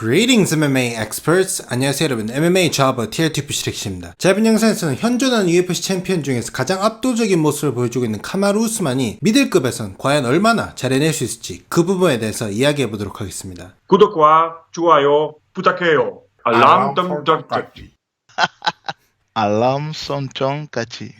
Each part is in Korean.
Greetings MMA experts. 안녕하세요 여러분. MMA 좌버 TRTP 시렉시입니다. 자, 이번 영상에서는 현존하는 UFC 챔피언 중에서 가장 압도적인 모습을 보여주고 있는 카마루 우스만이 미들급에선 과연 얼마나 잘 해낼 수 있을지 그 부분에 대해서 이야기해 보도록 하겠습니다. 구독과 좋아요 부탁해요. 알람 덤덤 알람 설정까지.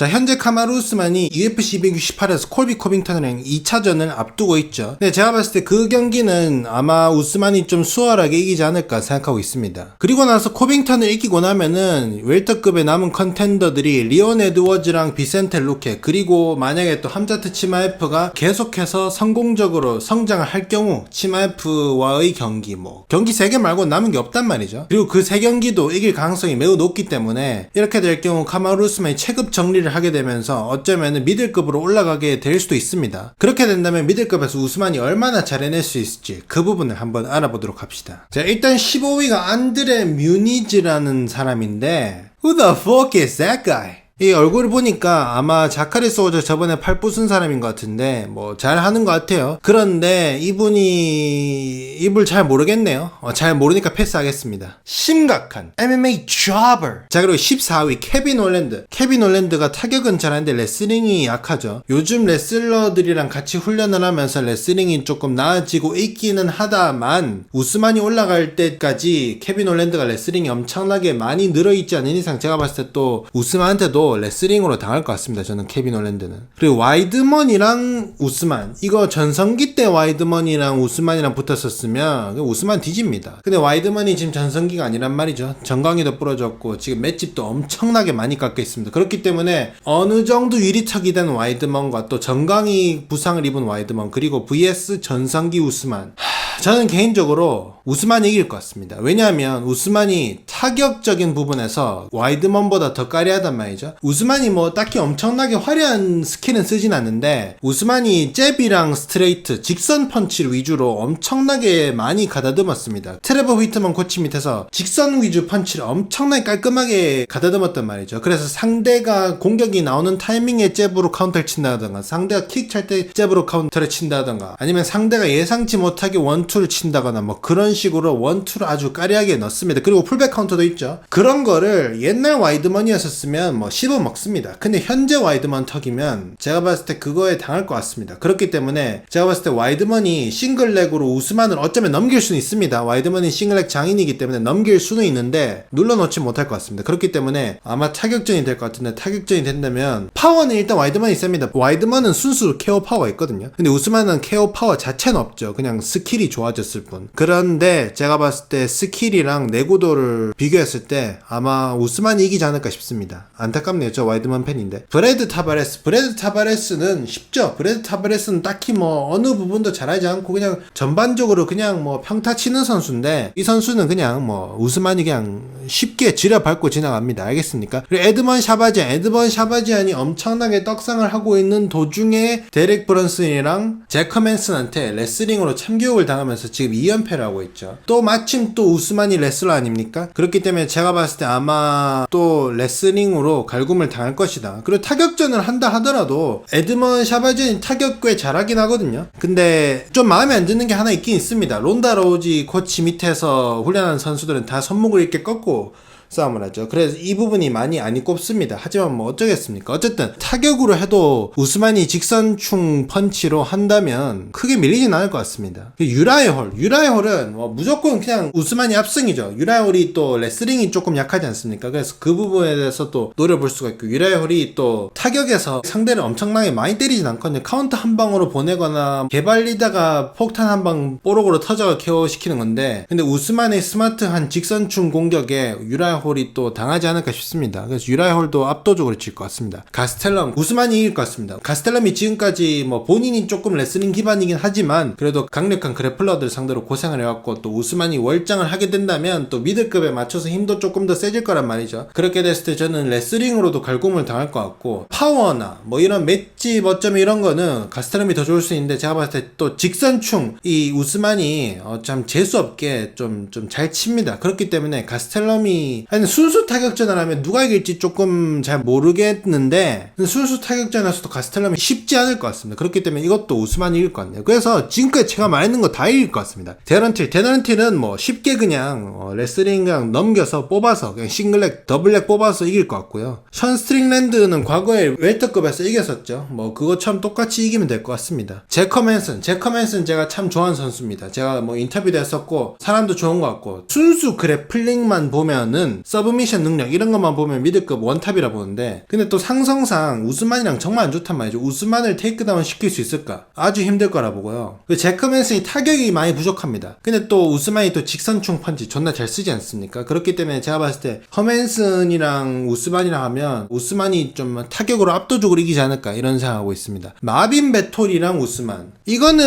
자, 현재 카마루 우스만이 UFC 268에서 콜비 코빙턴이랑 2차전을 앞두고 있죠. 근데 제가 봤을 때 그 경기는 아마 우스만이 좀 수월하게 이기지 않을까 생각하고 있습니다. 그리고 나서 코빙턴을 이기고 나면은 웰터급의 남은 컨텐더들이 리온 에드워즈랑 비센테 루케 그리고 만약에 또 함자트 치마에프가 계속해서 성공적으로 성장을 할 경우 치마에프와의 경기 뭐 경기 3개 말고 남은 게 없단 말이죠. 그리고 그세 경기도 이길 가능성이 매우 높기 때문에 이렇게 될 경우 카마루 우스만이 체급 정리를 하게 되면서 어쩌면 미들급으로 올라가게 될 수도 있습니다. 그렇게 된다면 미들급에서 우스만이 얼마나 잘 해낼 수 있을지 그 부분을 한번 알아보도록 합시다. 자, 일단 15위가 안드레 뮤니즈라는 사람인데 Who the fuck is that guy? 이 얼굴을 보니까 아마 자카리 소저 저번에 팔 부순 사람인 것 같은데 뭐 잘하는 것 같아요. 그런데 이분이 입을 잘 모르겠네요. 어, 잘 모르니까 패스하겠습니다. 심각한 MMA jobber. 자 그리고 14위 케빈 올랜드. 케빈 올랜드가 타격은 잘하는데 레슬링이 약하죠. 요즘 레슬러들이랑 같이 훈련을 하면서 레슬링이 조금 나아지고 있기는 하다만 우스만이 올라갈 때까지 케빈 올랜드가 레슬링이 엄청나게 많이 늘어있지 않은 이상 제가 봤을 때 또 우스만한테도 레슬링으로 당할 것 같습니다. 저는 케빈 올랜드는. 그리고 와이드먼이랑 우스만 이거 전성기 때 와이드먼이랑 우스만이랑 붙었었으면 그 우스만 뒤집니다. 근데 와이드먼이 지금 전성기가 아니란 말이죠. 정강이도 부러졌고 지금 맷집도 엄청나게 많이 깎여 있습니다. 그렇기 때문에 어느 정도 유리척이 된 와이드먼과 또 정강이 부상을 입은 와이드먼 그리고 vs 전성기 우스만 하, 저는 개인적으로 우스만이 이길 것 같습니다. 왜냐하면 우스만이 타격적인 부분에서 와이드먼보다 더 까리하단 말이죠. 우스만이 뭐 딱히 엄청나게 화려한 스킬은 쓰진 않는데 우스만이 잽이랑 스트레이트, 직선 펀치를 위주로 엄청나게 많이 가다듬었습니다. 트레버 휘트먼 코치 밑에서 직선 위주 펀치를 엄청나게 깔끔하게 가다듬었단 말이죠. 그래서 상대가 공격이 나오는 타이밍에 잽으로 카운터를 친다던가 상대가 킥 찰 때 잽으로 카운터를 친다던가 아니면 상대가 예상치 못하게 원 투를 친다거나 뭐 그런 식으로 원투를 아주 까리하게 넣습니다. 그리고 풀백 카운터도 있죠. 그런 거를 옛날 와이드먼이었었으면 뭐 씹어 먹습니다. 근데 현재 와이드먼 턱이면 제가 봤을 때 그거에 당할 것 같습니다. 그렇기 때문에 제가 봤을 때 와이드먼이 싱글렉으로 우스만을 어쩌면 넘길 수는 있습니다. 와이드먼이 싱글렉 장인이기 때문에 넘길 수는 있는데 눌러놓지 못할 것 같습니다. 그렇기 때문에 아마 타격전이 될 것 같은데 타격전이 된다면 파워는 일단 와이드먼이 셉니다. 와이드먼은 순수 케어 파워가 있거든요. 근데 우스만은 케어 파워 자체는 없죠. 그냥 스킬이 좋아졌을 뿐. 그런데 제가 봤을 때 스킬이랑 내구도를 비교했을 때 아마 우스만이 이기지 않을까 싶습니다. 안타깝네요. 저 와이드먼 팬인데. 브레드 타바레스. 브레드 타바레스는 쉽죠. 브레드 타바레스는 딱히 뭐 어느 부분도 잘하지 않고 그냥 전반적으로 그냥 뭐 평타 치는 선수인데 이 선수는 그냥 뭐 우스만이 그냥 쉽게 지려밟고 지나갑니다. 알겠습니까? 그리고 에드먼 샤바지안. 에드먼 샤바지안이 엄청나게 떡상을 하고 있는 도중에 데렉 브런슨이랑 제커맨슨한테 레슬링으로 참교육을 당 하면서 지금 2연패를 하고 있죠. 또 마침 또 우스만이 레슬러 아닙니까? 그렇기 때문에 제가 봤을 때 아마 또 레슬링으로 갈굼을 당할 것이다. 그리고 타격전을 한다 하더라도 에드먼 샤바지안이 타격 꽤 잘하긴 하거든요. 근데 좀 마음에 안 드는 게 하나 있긴 있습니다. 론다 로우지 코치 밑에서 훈련하는 선수들은 다 손목을 이렇게 꺾고 싸움을 하죠. 그래서 이 부분이 많이 안이 꼽습니다. 하지만 뭐 어쩌겠습니까? 어쨌든 타격으로 해도 우스만이 직선충 펀치로 한다면 크게 밀리진 않을 것 같습니다. 그 유라의 홀, 유라의 홀은 뭐 무조건 그냥 우스만이 압승이죠. 유라의 홀이 또 레슬링이 조금 약하지 않습니까? 그래서 그 부분에 대해서 또 노려볼 수가 있고 유라의 홀이 또 타격에서 상대를 엄청나게 많이 때리진 않거든요. 카운터 한 방으로 보내거나 개발리다가 폭탄 한 방 뽀록으로 터져 케어시키는 건데 근데 우스만의 스마트한 직선충 공격에 유라의 홀이 또 당하지 않을까 싶습니다. 그래서 유라이 홀도 압도적으로 질 것 같습니다. 가스텔럼 우스만이 이길 것 같습니다. 가스텔럼이 지금까지 뭐 본인이 조금 레슬링 기반이긴 하지만 그래도 강력한 그래플러들 상대로 고생을 해왔고 또 우스만이 월장을 하게 된다면 또 미들급에 맞춰서 힘도 조금 더 세질 거란 말이죠. 그렇게 됐을 때 저는 레슬링으로도 갈굼을 당할 것 같고 파워나 뭐 이런 맷집 어쩜 이런 거는 가스텔럼이 더 좋을 수 있는데 제가 봤을 때 또 직선충 이 우스만이 어 참 재수 없게 좀 좀 잘 칩니다. 그렇기 때문에 가스텔럼이 아니 순수 타격전을 하면 누가 이길지 조금 잘 모르겠는데 순수 타격전에서도 가스텔람이 쉽지 않을 것 같습니다. 그렇기 때문에 이것도 우스만이 이길 것 같네요. 그래서 지금까지 제가 말했는 거 다 이길 것 같습니다. 데런틸, 데런틸은 뭐 쉽게 그냥 어, 레슬링 그냥 넘겨서 뽑아서 그냥 싱글렉, 더블렉 뽑아서 이길 것 같고요. 션 스트링랜드는 과거에 웰터급에서 이겼었죠. 뭐 그것처럼 똑같이 이기면 될 것 같습니다. 제커 맨슨, 제커 맨슨 제가 참 좋아하는 선수입니다. 제가 뭐 인터뷰도 했었고 사람도 좋은 것 같고 순수 그래플링만 보면은 서브미션 능력 이런 것만 보면 미드급 원탑이라 보는데 근데 또 상성상 우스만이랑 정말 안 좋단 말이죠. 우스만을 테이크다운 시킬 수 있을까? 아주 힘들 거라 보고요. 그 제커 맨슨이 타격이 많이 부족합니다. 근데 또 우스만이 또 직선충 펀치 존나 잘 쓰지 않습니까? 그렇기 때문에 제가 봤을 때 허맨슨이랑 우스만이랑 하면 우스만이 좀 타격으로 압도적으로 이기지 않을까 이런 생각하고 있습니다. 마빈 베톨이랑 우스만 이거는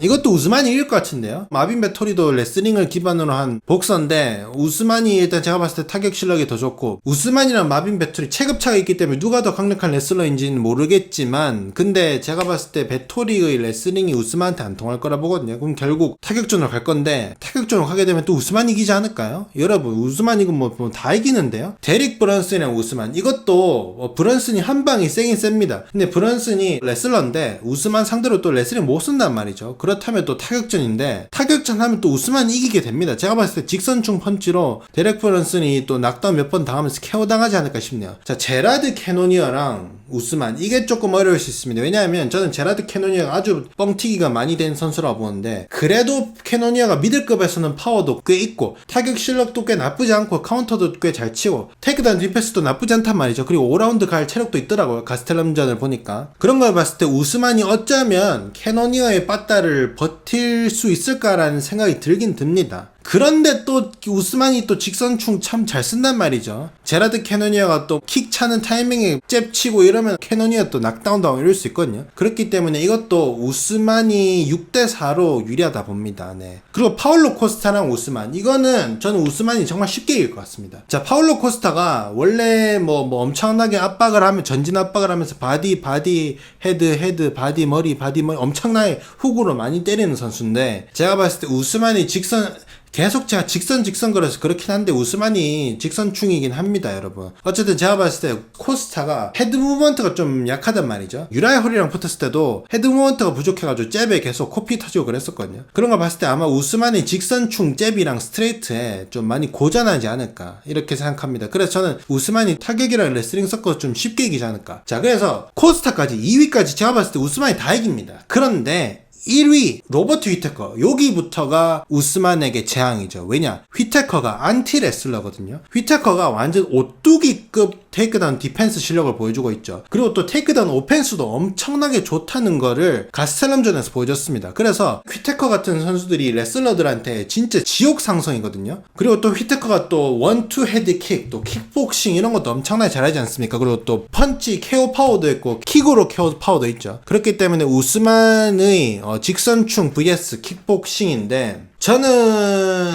이것도 우스만이 이길 것 같은데요. 마빈 베토리도 레슬링을 기반으로 한 복서인데 우스만이 일단 제가 봤을 때 타격 실력이 더 좋고 우스만이랑 마빈 베토리 체급차가 있기 때문에 누가 더 강력한 레슬러인지는 모르겠지만 근데 제가 봤을 때 베토리의 레슬링이 우스만한테 안 통할 거라 보거든요. 그럼 결국 타격전으로 갈 건데 타격전으로 가게 되면 또 우스만이 이기지 않을까요? 여러분 우스만 이건 뭐다 이기는데요. 데릭 브런슨이랑 우스만 이것도 어, 브런슨이 한 방이 세긴 셉니다. 근데 브런슨이 레슬러인데 우스만 상대로 또 레슬링 못 쓴단 말이죠. 그렇다면 또 타격전인데 타격전 하면 또 우스만이 이기게 됩니다. 제가 봤을 때 직선충 펀치로 데렉 브런슨이 또 낙다운 몇 번 당하면서 KO 당하지 않을까 싶네요. 자 제라드 캐노니어랑 우스만 이게 조금 어려울 수 있습니다. 왜냐하면 저는 제라드 캐노니어가 아주 뻥튀기가 많이 된 선수라고 보는데 그래도 캐노니어가 미들급에서는 파워도 꽤 있고 타격 실력도 꽤 나쁘지 않고 카운터도 꽤 잘 치고 테이크다운 디펜스도 나쁘지 않단 말이죠. 그리고 5라운드 갈 체력도 있더라고요. 가스텔럼전을 보니까 그런 걸 봤을 때 우스만이 어쩌면 캐노니어의 빠따를 버틸 수 있을까라는 생각이 들긴 듭니다. 그런데 또 우스만이 또 직선충 참 잘 쓴단 말이죠. 제라드 캐노니어가 또 킥 차는 타이밍에 잽 치고 이러면 캐노니어 또 낙다운 다운 이럴 수 있거든요. 그렇기 때문에 이것도 우스만이 6대4로 유리하다 봅니다. 네. 그리고 파울로 코스타랑 우스만. 이거는 저는 우스만이 정말 쉽게 이길 것 같습니다. 자, 파울로 코스타가 원래 뭐, 뭐 엄청나게 압박을 하면, 전진 압박을 하면서 바디, 바디, 헤드, 헤드, 바디, 머리, 바디, 머리 엄청나게 훅으로 많이 때리는 선수인데, 제가 봤을 때 우스만이 직선, 계속 제가 직선 직선 거려서 그렇긴 한데 우스만이 직선충이긴 합니다 여러분. 어쨌든 제가 봤을 때 코스타가 헤드 무브먼트가 좀 약하단 말이죠. 유라이 홀이랑 붙었을 때도 헤드 무브먼트가 부족해가지고 잽에 계속 코피 터지고 그랬었거든요. 그런 거 봤을 때 아마 우스만이 직선충 잽이랑 스트레이트에 좀 많이 고전하지 않을까 이렇게 생각합니다. 그래서 저는 우스만이 타격이랑 레슬링 섞어서 좀 쉽게 이기지 않을까. 자 그래서 코스타까지 2위까지 제가 봤을 때 우스만이 다 이깁니다. 그런데 1위 로버트 휘테커 여기부터가 우스만에게 재앙이죠. 왜냐? 휘테커가 안티 레슬러거든요. 휘테커가 완전 오뚜기급 테이크다운 디펜스 실력을 보여주고 있죠. 그리고 또 테이크다운 오펜스도 엄청나게 좋다는 거를 가스텔럼전에서 보여줬습니다. 그래서 휘테커 같은 선수들이 레슬러들한테 진짜 지옥 상성이거든요. 그리고 또 휘테커가 또 원투 헤드킥, 또 킥복싱 이런 것도 엄청나게 잘하지 않습니까? 그리고 또 펀치 케어 파워도 있고 킥으로 케어 파워도 있죠. 그렇기 때문에 우스만의 어, 직선충 vs 킥복싱인데 저는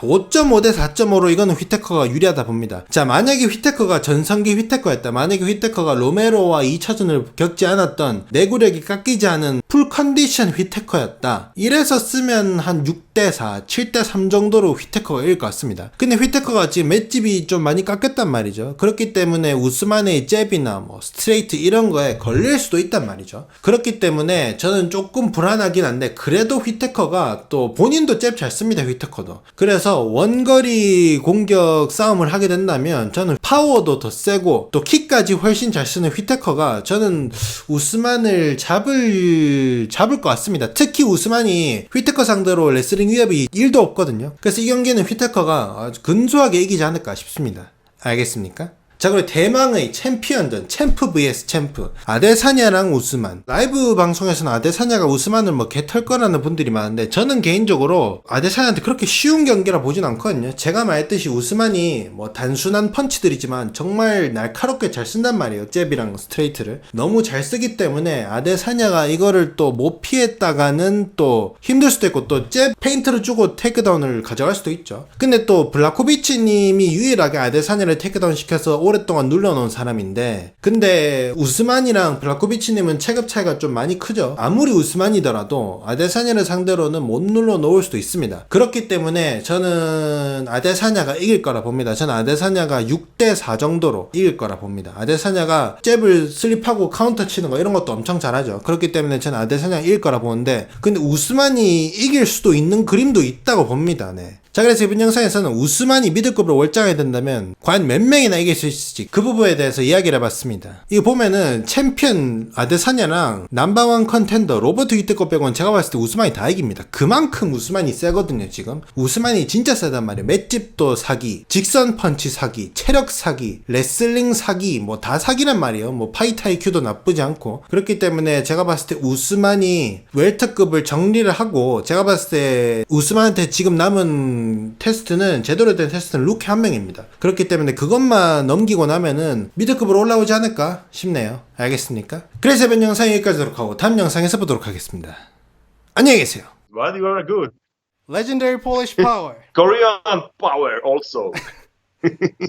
5.5 대 4.5로 이거는 휘테커가 유리하다 봅니다. 자, 만약에 휘테커가 전성기 휘테커였다. 만약에 휘테커가 로메로와 2차전을 겪지 않았던 내구력이 깎이지 않은 풀 컨디션 휘테커였다. 이래서 쓰면 한 6대 4, 7대 3 정도로 휘테커가 이길 것 같습니다. 근데 휘테커가 지금 맷집이 좀 많이 깎였단 말이죠. 그렇기 때문에 우스만의 잽이나 뭐 스트레이트 이런 거에 걸릴 수도 있단 말이죠. 그렇기 때문에 저는 조금 불안하긴 한데 그래도 휘테커가 또 본인도 잽 잘 씁니다. 휘테커도. 그래서 원거리 공격 싸움을 하게 된다면 저는 파워도 더 세고 또 킥까지 훨씬 잘 쓰는 휘테커가 저는 우스만을 잡을 잡을 것 같습니다. 특히 우스만이 휘테커 상대로 레슬링 위협이 1도 없거든요. 그래서 이 경기는 휘테커가 근소하게 이기지 않을까 싶습니다. 알겠습니까? 자, 그리고 대망의 챔피언전, 챔프 vs 챔프. 아데사냐랑 우스만. 라이브 방송에서는 아데사냐가 우스만을 뭐 개털 거라는 분들이 많은데, 저는 개인적으로 아데사냐한테 그렇게 쉬운 경기라 보진 않거든요. 제가 말했듯이 우스만이 뭐 단순한 펀치들이지만 정말 날카롭게 잘 쓴단 말이에요. 잽이랑 스트레이트를. 너무 잘 쓰기 때문에 아데사냐가 이거를 또 못 피했다가는 또 힘들 수도 있고, 또 잽 페인트를 주고 테이크다운을 가져갈 수도 있죠. 근데 또 블라코비치 님이 유일하게 아데사냐를 테이크다운 시켜서 오랫동안 눌러놓은 사람인데 근데 우스만이랑 블라코비치님은 체급 차이가 좀 많이 크죠. 아무리 우스만이더라도 아데사냐를 상대로는 못 눌러놓을 수도 있습니다. 그렇기 때문에 저는 아데사냐가 이길 거라 봅니다. 저는 아데사냐가 6대4 정도로 이길 거라 봅니다. 아데사냐가 잽을 슬립하고 카운터 치는 거 이런 것도 엄청 잘하죠. 그렇기 때문에 저는 아데사냐가 이길 거라 보는데 근데 우스만이 이길 수도 있는 그림도 있다고 봅니다. 네. 자 그래서 이번 영상에서는 우스만이 미들급으로 월장해야 된다면 과연 몇 명이나 이길 수 있을지 그 부분에 대해서 이야기를 해봤습니다. 이거 보면은 챔피언 아데사냐랑 남바원 컨텐더 로버트 위트거 빼고는 제가 봤을 때 우스만이 다 이깁니다. 그만큼 우스만이 세거든요 지금. 우스만이 진짜 세단 말이에요. 맷집도 사기, 직선 펀치 사기, 체력 사기, 레슬링 사기 뭐 다 사기란 말이에요. 뭐 파이트 IQ도 나쁘지 않고 그렇기 때문에 제가 봤을 때 우스만이 웰터급을 정리를 하고 제가 봤을 때 우스만한테 지금 남은 테스트는 제대로 된 테스트는 루키 한 명입니다. 그렇기 때문에 그것만 넘기고 나면은 미드급으로 올라오지 않을까 싶네요. 알겠습니까? 그래서 이번 영상 여기까지 하도록 하고 다음 영상에서 보도록 하겠습니다. 안녕히 계세요. But you are good. Legendary Polish Power. Korean power also.